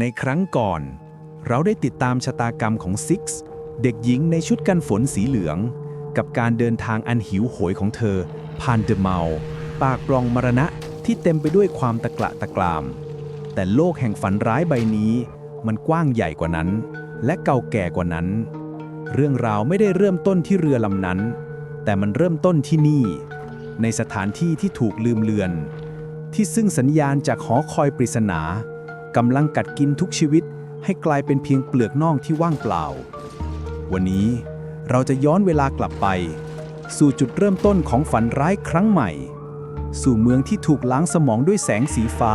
ในครั้งก่อน เราได้ติดตามชะตากรรมของซิกซ์เด็กหญิงในชุดกันฝนสีเหลือง กับการเดินทางอันหิวโหยของเธอ ผ่านเดอะเมาปากปลองมรณะที่เต็มไปด้วยความตะกละตะกราม แต่โลกแห่งฝันร้ายใบนี้ มันกว้างใหญ่กว่านั้น และเก่าแก่กว่านั้น เรื่องราวไม่ได้เริ่มต้นที่เรือลำนั้น แต่มันเริ่มต้นที่นี่ ในสถานที่ที่ถูกลืมเลือน ที่ซึ่งสัญญาณจากหอคอยปริศนา กำลังกัดกินทุกชีวิต ให้กลายเป็นเพียงเปลือกน่องที่ว่างเปล่า วันนี้เราจะย้อนเวลากลับไป สู่จุดเริ่มต้นของฝันร้ายครั้งใหม่ สู่เมืองที่ถูกล้างสมองด้วยแสงสีฟ้า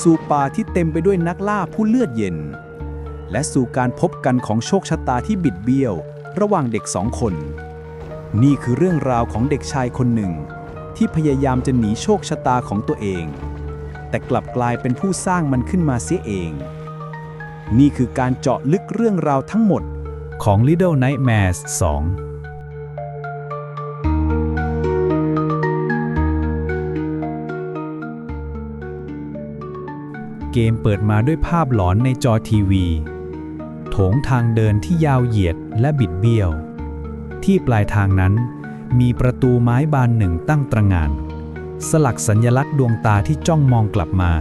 สู่ป่าที่เต็มไปด้วยนักล่าผู้เลือดเย็น และสู่การพบกันของโชคชะตาที่บิดเบี้ยว ระหว่างเด็กสองคน นี่คือเรื่องราวของเด็กชายคนหนึ่ง ที่พยายามจะหนีโชคชะตาของตัวเอง แต่กลับกลายเป็นผู้สร้างมันขึ้นมาเสียเอง นี่คือการเจาะลึกเรื่องราวทั้งหมดของ Little Nightmares 2เกมเปิดมาด้วยภาพหลอนในจอทีวี โถงทางเดินที่ยาวเหยียดและบิดเบี้ยว ที่ปลายทางนั้นมีประตูไม้บานหนึ่งตั้งตระงาน สลักสัญลักษณ์ดวงตาที่จ้องมองกลับมา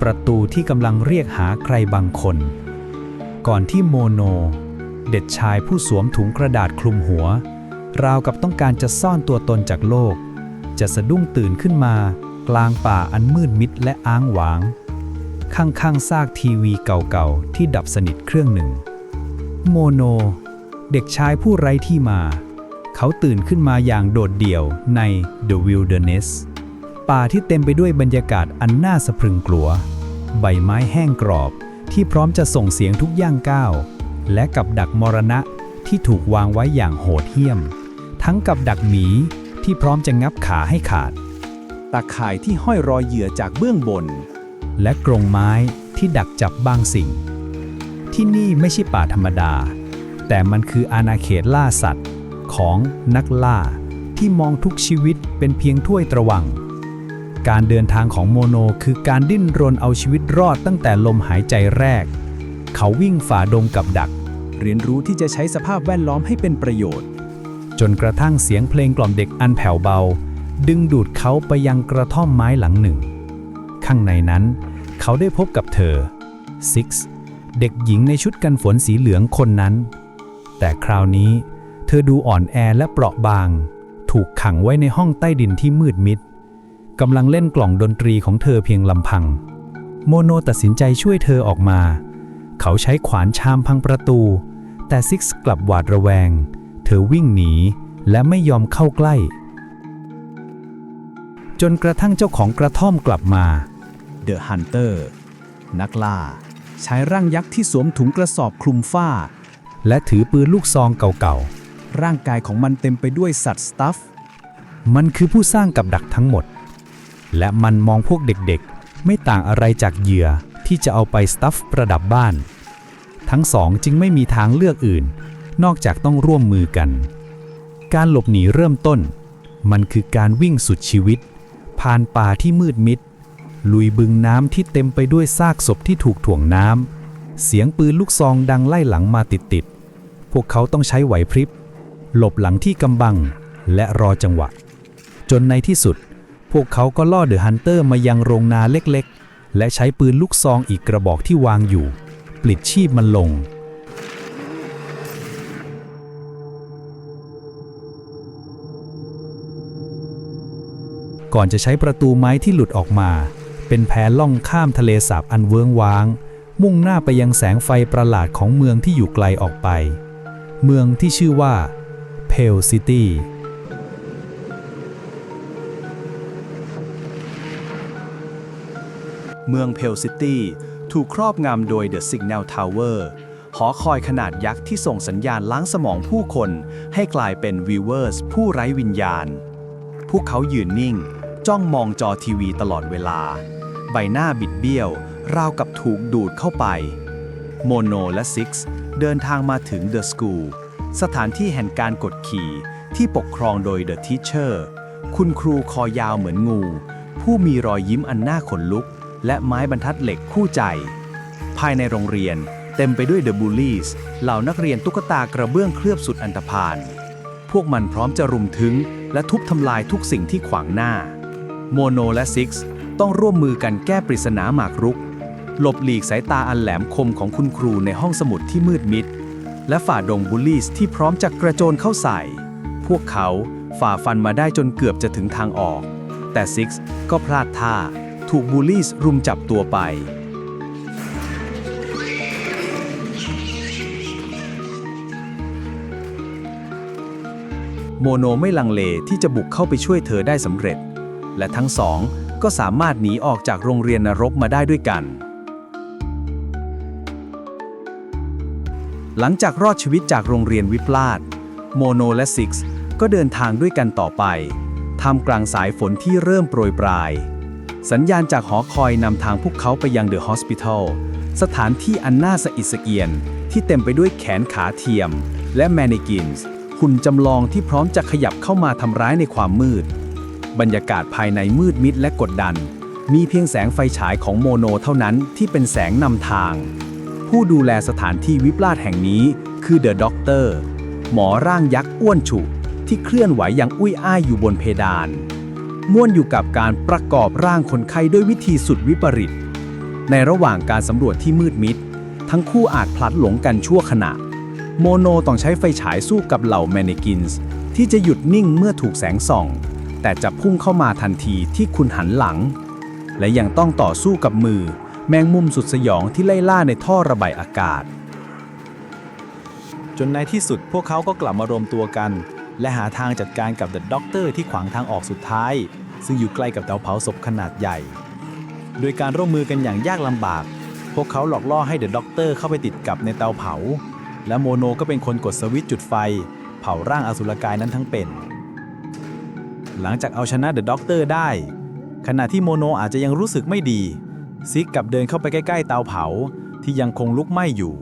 ประตูที่กำลังเรียกหาใครบางคน ก่อนที่โมโน เด็กชายผู้สวมถุงกระดาษคลุมหัว ราวกับต้องการจะซ่อนตัวตนจากโลก จะสะดุ้งตื่นขึ้นมา กลางป่าอันมืดมิดและอ้างหวาง ข้างๆซากทีวีเก่าๆที่ดับสนิทเครื่องหนึ่ง โมโน เด็กชายผู้ไร้ที่มา เขาตื่นขึ้นมาอย่างโดดเดี่ยวใน The Wilderness ป่าที่เต็มไปด้วยบรรยากาศอันน่าสะพรึงกลัว ใบไม้แห้งกรอบที่พร้อมจะส่งเสียงทุกย่างก้าว และกับดักมรณะที่ถูกวางไว้อย่างโหดเหี้ยม ทั้งกับดักหมีที่พร้อมจะงับขาให้ขาด ตาข่ายที่ห้อยรอยเหยื่อจากเบื้องบน และกรงไม้ที่ดักจับบางสิ่ง ที่นี่ไม่ใช่ป่าธรรมดา แต่มันคืออาณาเขตล่าสัตว์ ของนักล่า ที่มองทุกชีวิตเป็นเพียงถ้วยตระวัง การเดินทางของโมโนคือการดิ้นรนเอาชีวิตรอดตั้งแต่ลมหายใจแรก เขาวิ่งฝ่าดงกับดัก เรียนรู้ที่จะใช้สภาพแวดล้อมให้เป็นประโยชน์ จนกระทั่งเสียงเพลงกล่อมเด็กอันแผ่วเบา ดึงดูดเขาไปยังกระท่อมไม้หลังหนึ่ง ข้างในนั้น เขาได้พบกับเธอซิกซ์เด็กหญิงในชุดกันฝนสีเหลืองคนนั้น แต่คราวนี้ ธอดูอ่อนแอและเปราะบาง ถูกขังไว้ในห้องใต้ดินที่มืดมิดกำลังเล่นกล่องดนตรีของเธอเพียงลำพัง โมโนตัดสินใจช่วยเธอออกมา เขาใช้ขวานชามพังประตู แต่ซิกซ์กลับหวาดระแวง เธอวิ่งหนีและไม่ยอมเข้าใกล้ จนกระทั่งเจ้าของกระท่อมกลับมาเดอะฮันเตอร์นักล่า ใช้ร่างยักษ์ที่สวมถุงกระสอบคลุมฝ้า และถือปืนลูกซองเก่าๆ ร่างกายของมันเต็มไปด้วยสัตว์สตัฟ มันคือผู้สร้างกับดักทั้งหมด และมันมองพวกเด็กๆ ไม่ต่างอะไรจากเหยื่อที่จะเอาไปสตัฟประดับบ้าน ทั้งสองจึงไม่มีทางเลือกอื่น นอกจากต้องร่วมมือกัน การหลบหนีเริ่มต้น มันคือการวิ่งสุดชีวิต ผ่านป่าที่มืดมิด ลุยบึงน้ำที่เต็มไปด้วยซากศพที่ถูกถ่วงน้ำเสียงปืนลูกซองดังไล่หลังมาติดๆ พวกเขาต้องใช้ไหวพริบ หลบหลังที่กำบัง และรอจังหวะ จนในที่สุด พวกเขาก็ล่อเดอะฮันเตอร์มายังโรงนาเล็กๆ และใช้ปืนลูกซองอีกกระบอกที่วางอยู่ ปลิดชีพมันลง ก่อนจะใช้ประตูไม้ที่หลุดออกมา เป็นแพล่องข้ามทะเลสาบอันเวิ้งว้าง มุ่งหน้าไปยังแสงไฟประหลาดของเมืองที่อยู่ไกลออกไป เมืองที่ชื่อว่า เพลซิตี้เมืองเพลซิตี้ถูกครอบงำโดย The Signal Tower หอคอยขนาดยักษ์ที่ส่งสัญญาณล้างสมองผู้คน ให้กลายเป็นวีเวอร์สผู้ไร้วิญญาณ พวกเขายืนนิ่ง จ้องมองจอทีวีตลอดเวลา ใบหน้าบิดเบี้ยว ราวกับถูกดูดเข้าไป โมโนและซิกซ์เดินทางมาถึงเดอะสกูล สถานที่แห่งการกดขี่ที่ปกครองโดยเดอะทีเชอร์คุณครูคอยาวเหมือนงู ผู้มีรอยยิ้มอันน่าขนลุก และไม้บรรทัดเหล็กคู่ใจ ภายในโรงเรียนเต็มไปด้วยเดอะบูลลี่สเหล่านักเรียนตุ๊กตากระเบื้องเคลือบสุดอันธพาลพวกมันพร้อมจะรุมถึง และทุบทำลายทุกสิ่งที่ขวางหน้า โมโนและซิกซ์ต้องร่วมมือกันแก้ปริศนาหมากรุก หลบหลีกสายตาอันแหลมคมของคุณครูในห้องสมุดที่มืดมิด และฝ่าดงบูลลี่สที่พร้อมจะกระโจนเข้าใส่ พวกเขาฝ่าฟันมาได้จนเกือบจะถึงทางออก แต่ซิกซ์ก็พลาดท่า ถูกบูลลี่สรุมจับตัวไป โมโนไม่ลังเลที่จะบุกเข้าไปช่วยเธอได้สำเร็จ และทั้งสองก็สามารถหนีออกจากโรงเรียนนรกมาได้ด้วยกัน หลังจากรอดชีวิตจากโรงเรียนวิปลาสโมโนและซิกซ์ก็เดินทางด้วยกันต่อไปท่ามกลางสายฝนที่เริ่มโปรยปลาย สัญญาณจากหอคอยนำทางพวกเขาไปยังเดอะฮอสพิทอลสถานที่อันน่าสะอิดสะเอียน ที่เต็มไปด้วยแขนขาเทียม และแมน n กินส์หุ่นจำลองที่พร้อมจะขยับเข้ามาทำร้ายในความมืด บรรยากาศภายในมืดมิดและกดดัน มีเพียงแสงไฟฉายของโมโนเท่านั้นที่เป็นแสงนำทาง ผู้ดูแลสถานที่วิปลาสแห่งนี้คือเดอะด็อกเตอร์หมอร่างยักษ์อ้วนฉุที่เคลื่อนไหวอย่างอุ้ยอ้ายอยู่บนเพดาน ม่วนอยู่กับการประกอบร่างคนไข้ด้วยวิธีสุดวิปริต ในระหว่างการสำรวจที่มืดมิด ทั้งคู่อาจพลัดหลงกันชั่วขณะ โมโนต้องใช้ไฟฉายสู้กับเหล่าแมน n กินส์ที่จะหยุดนิ่งเมื่อถูกแสงส่อง แต่จะพุ่งเข้ามาทันทีที่คุณหันหลัง และยังต้องต่อสู้กับมือ แมงมุมสุดสยองที่ไล่ล่าในท่อระบายอากาศ จนในที่สุดพวกเขาก็กลับมารวมตัวกัน และหาทางจัดการกับเดอะด็อกเตอร์ที่ขวางทางออกสุดท้าย ซึ่งอยู่ใกล้กับเตาเผาศพขนาดใหญ่ โดยการร่วมมือกันอย่างยากลำบาก พวกเขาหลอกล่อให้เดอะด็อกเตอร์เข้าไปติดกับในเตาเผา และโมโนก็เป็นคนกดสวิตช์จุดไฟ เผาร่างอสุรกายนั้นทั้งเป็น หลังจากเอาชนะเดอะด็อกเตอร์ได้ ขณะที่โมโนอาจจะยังรู้สึกไม่ดี ซิกกลับเดินเข้าไปใกล้ ๆ เตาเผาที่ยังคงลุกไหม้อยู่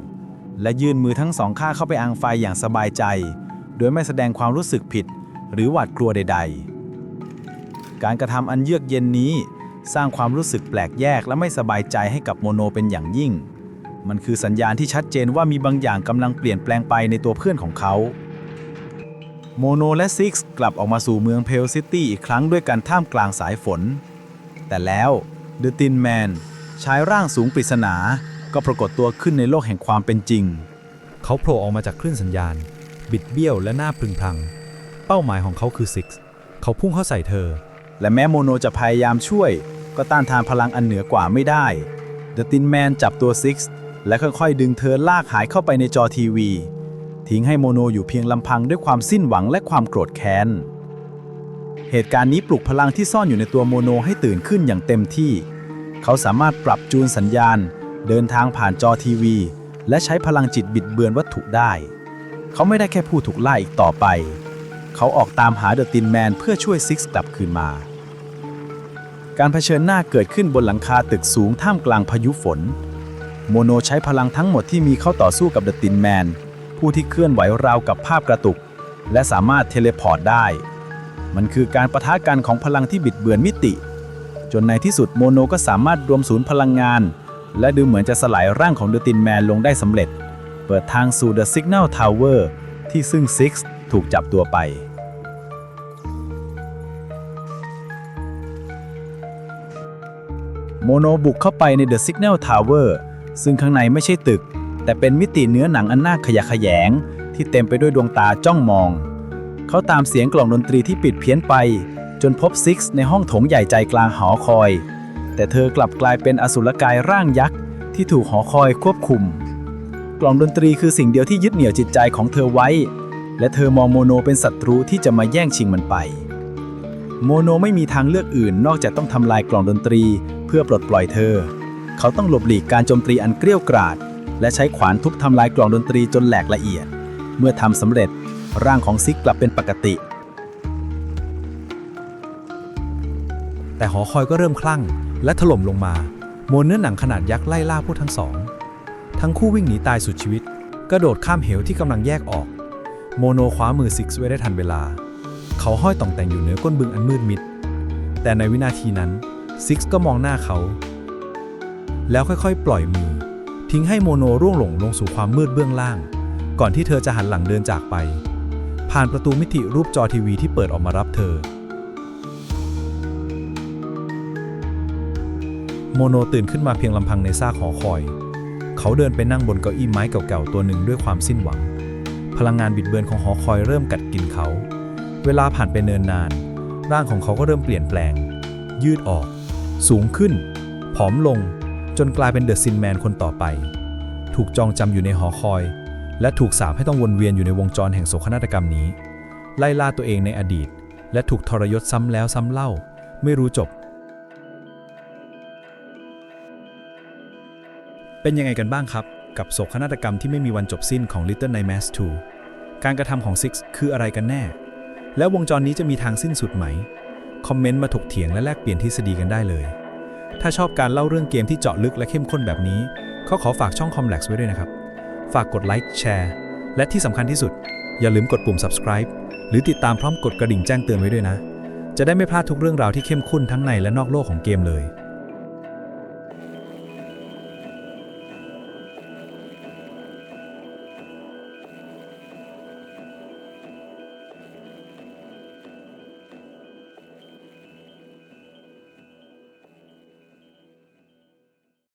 และยื่นมือทั้งสองข้างเข้าไปอังไฟอย่างสบายใจ โดยไม่แสดงความรู้สึกผิด หรือหวาดกลัวใด ๆ การกระทำอันเยือกเย็นนี้สร้างความรู้สึกแปลกแยกและไม่สบายใจให้กับโมโนเป็นอย่างยิ่ง มันคือสัญญาณที่ชัดเจนว่ามีบางอย่างกำลังเปลี่ยนแปลงไปในตัวเพื่อนของเขา โมโนและซิกกลับออกมาสู่เมืองเพลซิตี้อีกครั้งด้วยกันท่ามกลางสายฝน แต่แล้วเดอะตินแมน ชายร่างสูงปริศนา ก็ปรากฏตัวขึ้นในโลกแห่งความเป็นจริง เขาโผล่ออกมาจากคลื่นสัญญาณ บิดเบี้ยวและหน้าพึงพัง เป้าหมายของเขาคือซิกส์เขาพุ่งเข้าใส่เธอ และแม้โมโนจะพยายามช่วย ก็ต้านทานพลังอันเหนือกว่าไม่ได้เดอะตินแมนจับตัวซิกส์และค่อยๆ ดึงเธอลากหายเข้าไปในจอทีวี ทิ้งให้โมโนอยู่เพียงลำพังด้วยความสิ้นหวังและความโกรธแค้น เหตุการณ์นี้ปลุกพลังที่ซ่อนอยู่ในตัวโมโนให้ตื่นขึ้นอย่างเต็มที่ เขาสามารถปรับจูนสัญญาณ เดินทางผ่านจอทีวี และใช้พลังจิตบิดเบือนวัตถุได้ เขาไม่ได้แค่ผู้ถูกล่าอีกต่อไป เขาออกตามหาเดอะตินแมนเพื่อช่วยซิกส์กลับคืนมา การเผชิญหน้าเกิดขึ้นบนหลังคาตึกสูงท่ามกลางพายุฝน โมโนใช้พลังทั้งหมดที่มีเข้าต่อสู้กับเดอะตินแมนผู้ที่เคลื่อนไหวราวกับภาพกระตุก และสามารถเทเลพอร์ตได้ มันคือการประทะกันของพลังที่บิดเบือนมิติ จนในที่สุดโมโนก็สามารถรวมศูนย์พลังงาน และดูเหมือนจะสลายร่างของเดอะตินแมนลงได้สำเร็จ เปิดทางสู่เดอะสิก n นลทาวเวอร์ที่ซึ่งซิกถูกจับตัวไป โมโนบุกเข้าไปในเดอะสิก n นลทาวเวอร์ซึ่งข้างในไม่ใช่ตึก แต่เป็นมิติเนื้อหนังอันน่าขยะแขยง ที่เต็มไปด้วยดวงตาจ้องมอง เขาตามเสียงกล่องดนตรีที่ปิดเพี้ยนไป จนพบซิกในห้องโถงใหญ่ใจกลางหอคอย แต่เธอกลับกลายเป็นอสุรกายร่างยักษ์ ที่ถูกหอคอยควบคุม กล่องดนตรีคือสิ่งเดียวที่ยึดเหนี่ยวจิตใจของเธอไว้ และเธอมองโมโนเป็นศัตรูที่จะมาแย่งชิงมันไป โมโนไม่มีทางเลือกอื่นนอกจากต้องทำลายกล่องดนตรีเพื่อปลดปล่อยเธอ เขาต้องหลบหลีกการโจมตีอันเกรี้ยวกราดและใช้ขวานทุบทำลายกล่องดนตรีจนแหลกละเอียด เมื่อทำสำเร็จร่างของซิกกลับเป็นปกติ แต่หอคอยก็เริ่มคลั่ง และถล่มลงมา มวลเนื้อหนังขนาดยักษ์ไล่ล่าพวกทั้งสอง ทั้งคู่วิ่งหนีตายสุดชีวิต กระโดดข้ามเหวที่กำลังแยกออก โมโนคว้ามือซิกซ์ไว้ได้ทันเวลา เขาห้อยต่องแต่งอยู่เหนือก้นบึงอันมืดมิด แต่ในวินาทีนั้นซิกซ์ก็มองหน้าเขา แล้วค่อยๆ ปล่อยมือ ทิ้งให้โมโนร่วงหลงลงสู่ความมืดเบื้องล่าง ก่อนที่เธอจะหันหลังเดินจากไป ผ่านประตูมิติรูปจอทีวีที่เปิดออกมารับเธอ โมโนตื่นขึ้นมาเพียงลำพังในซากหอคอย เขาเดินไปนั่งบนเก้าอี้ไม้เก่าๆตัวหนึ่งด้วยความสิ้นหวัง พลังงานบิดเบือนของหอคอยเริ่มกัดกินเขา เวลาผ่านไปเนินนาน ร่างของเขาก็เริ่มเปลี่ยนแปลง ยืดออก สูงขึ้น ผอมลง จนกลายเป็นเดอะซินแมนคนต่อไป ถูกจองจำอยู่ในหอคอย และถูกสาปให้ต้องวนเวียนอยู่ในวงจรแห่งโศกนาฏกรรมนี้ ไล่ล่าตัวเองในอดีต และถูกทรยศซ้ำแล้วซ้ำเล่า ไม่รู้จบ เป็นยังไงกันบ้างครับ กับโศกนาฏกรรมที่ไม่มีวันจบสิ้นของ Little Nightmares 2 การกระทำของ Six คืออะไรกันแน่ แล้ววงจรนี้จะมีทางสิ้นสุดไหม คอมเมนต์มาถกเถียงและแลกเปลี่ยนทฤษฎีกันได้เลย ถ้าชอบการเล่าเรื่องเกมที่เจาะลึกและเข้มข้นแบบนี้ก็ขอฝากช่อง Comlex ไว้ด้วยนะครับ ฝากกดไลค์แชร์และที่สำคัญที่สุด อย่าลืมกดปุ่ม subscribe หรือติดตามพร้อมกดกระดิ่งแจ้งเตือนไว้ด้วยนะ จะได้ไม่พลาดทุกเรื่องราวที่เข้มข้นทั้งในและนอกโลกของเกมเลย